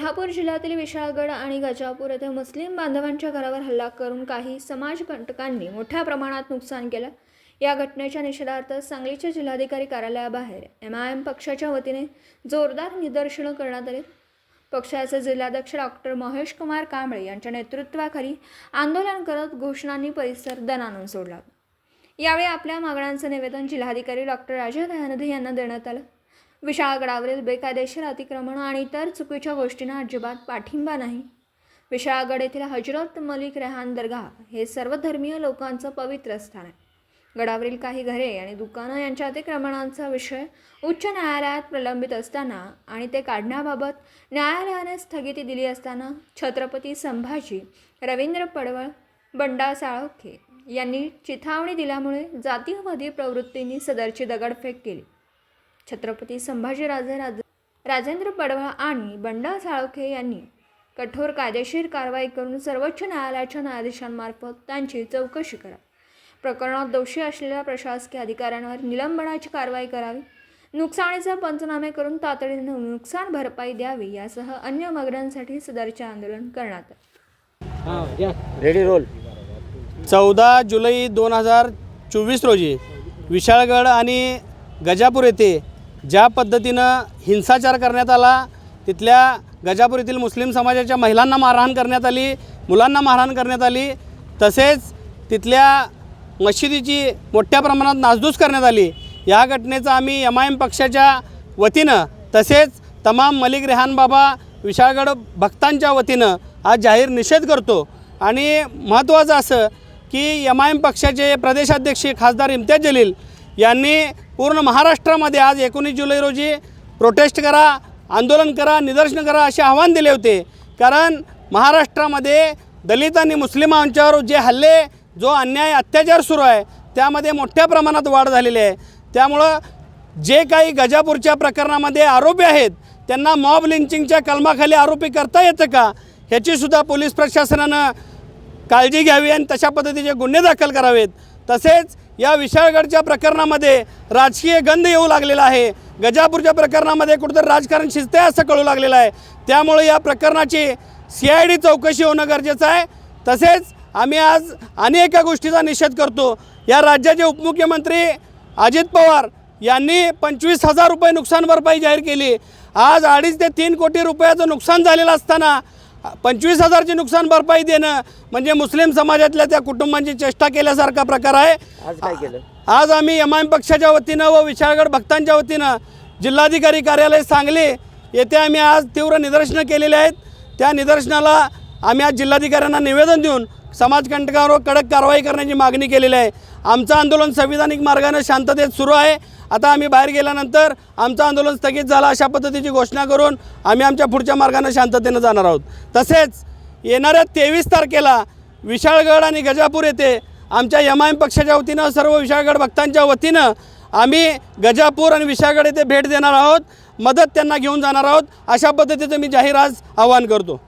कोल्हापूर जिल्ह्यातील विशाळगड आणि गजापूर येथे मुस्लिम बांधवांच्या घरावर हल्ला करून काही समाजकंटकांनी मोठ्या प्रमाणात नुकसान केलं. या घटनेच्या निषेधार्थ सांगलीच्या जिल्हाधिकारी कार्यालयाबाहेर एम आय एम पक्षाच्या वतीने जोरदार निदर्शनं करण्यात आली. पक्षाचे जिल्हाध्यक्ष डॉक्टर महेश कुमार कांबळे यांच्या नेतृत्वाखाली आंदोलन करत घोषणांनी परिसर दणानून सोडला. यावेळी आपल्या मागण्यांचं निवेदन जिल्हाधिकारी डॉक्टर राजा दयानंद यांना देण्यात आलं. विशाळगडावरील बेकायदेशीर अतिक्रमण आणि इतर चुकीच्या गोष्टींना अजिबात पाठिंबा नाही. विशाळगड येथील हजरत मलिक रेहान दर्गा हे सर्वधर्मीय लोकांचं पवित्र स्थान आहे. गडावरील काही घरे आणि दुकानं यांच्या अतिक्रमणांचा विषय उच्च न्यायालयात प्रलंबित असताना आणि ते काढण्याबाबत न्यायालयाने स्थगिती दिली असताना छत्रपती संभाजी रवींद्र पडवळ बंडा साळोखे यांनी चिथावणी दिल्यामुळे जातीयवादी प्रवृत्तींनी सदरची दगडफेक केली. छत्रपती संभाजीराजे राज राजेंद्र पडवळ आणि बंडा साळोखे यांनी कठोर कायदेशीर कारवाई करून सर्वोच्च न्यायालयाच्या न्यायाधीशांमार्फत त्यांची चौकशी करा प्रकरणात दोषी असलेल्या प्रशासकीय अधिकाऱ्यांवर निलंबनाची कारवाई करावी नुकसानीचे पंचनामे करून तातडीने नुकसान भरपाई द्यावी यासह अन्य मागण्यांसाठी सदरचे आंदोलन करण्यात रेडी रोल चौदा जुलै दोन हजार चोवीस रोजी विशाळगड आणि गजापूर येथे ज्या पद्धतीनं हिंसाचार करण्यात आला तिथल्या गजापूर येथील मुस्लिम समाजाच्या महिलांना मारहाण करण्यात आली मुलांना मारहाण करण्यात आली तसेच तिथल्या मशिदीची मोठ्या प्रमाणात नासधूस करण्यात आली. या घटनेचा आम्ही एम आय एम पक्षाच्या वतीनं तसेच तमाम मलिक रेहान बाबा विशाळगड भक्तांच्या वतीनं आज जाहीर निषेध करतो. आणि महत्त्वाचं असं की एम आय एम पक्षाचे प्रदेशाध्यक्ष खासदार इम्तियाज जलील यांनी पूर्ण महाराष्ट्रामध्ये आज एकोणीस जुलै रोजी प्रोटेस्ट करा आंदोलन करा निदर्शन करा असे आव्हान दिले होते. कारण महाराष्ट्रामध्ये दलित आणि मुस्लिमांच्यावर जे हल्ले जो अन्याय अत्याचार सुरू आहे त्यामध्ये मोठ्या प्रमाणात वाढ झालेली आहे. त्यामुळं जे काही गजापूरच्या प्रकरणामध्ये आरोपी आहेत त्यांना मॉब लिंचिंगच्या कलमाखाली आरोपी करता येतं का ह्याचीसुद्धा पोलीस प्रशासनानं काळजी घ्यावी आणि तशा पद्धतीचे गुन्हे दाखल करावेत. तसेच या विशाळगडच्या प्रकरणामध्ये राजकीय गंध येऊ लागलेला आहे. गजापूरच्या प्रकरणामध्ये कुठंतरी राजकारण शिजते असं कळू लागलेलं आहे. त्यामुळे या प्रकरणाची सी आय डी चौकशी होणं गरजेचं आहे. तसेच आम्ही आज आणि एका गोष्टीचा निषेध करतो. या राज्याचे उपमुख्यमंत्री अजित पवार यांनी पंचवीस हजार रुपये नुकसान भरपाई जाहीर केली. आज अडीच ते तीन कोटी रुपयाचं नुकसान झालेलं असताना पंचवीस हजारची नुकसान भरपाई देणं म्हणजे मुस्लिम समाजातल्या त्या कुटुंबांची चेष्टा केल्यासारखा प्रकार आहे. आज काय केलं? आज आम्ही एम आय एम पक्षाच्या वतीनं व विशाळगड भक्तांच्या वतीनं जिल्हाधिकारी कार्यालय सांगली येथे आम्ही आज तीव्र निदर्शनं केलेली आहेत. त्या निदर्शनाला आम्ही आज जिल्हाधिकाऱ्यांना निवेदन देऊन समाजकंटकावर कडक कारवाई करण्याची मागणी केलेली आहे. आमचं आंदोलन संविधानिक मार्गानं शांततेत सुरू आहे. आता आम्ही बाहेर गेल्यानंतर आमचं आंदोलन स्थगित झालं अशा पद्धतीची घोषणा करून आम्ही आमच्या पुढच्या मार्गानं शांततेनं जाणार आहोत. तसेच येणाऱ्या तेवीस तारखेला विशाळगड आणि गजापूर येथे आमच्या एम आय एम पक्षाच्या वतीनं सर्व विशाळगड भक्तांच्या वतीनं आम्ही गजापूर आणि विशाळगड येथे भेट देणार आहोत. मदत त्यांना घेऊन जाणार आहोत. अशा पद्धतीचं मी जाहीर आज आवाहन करतो.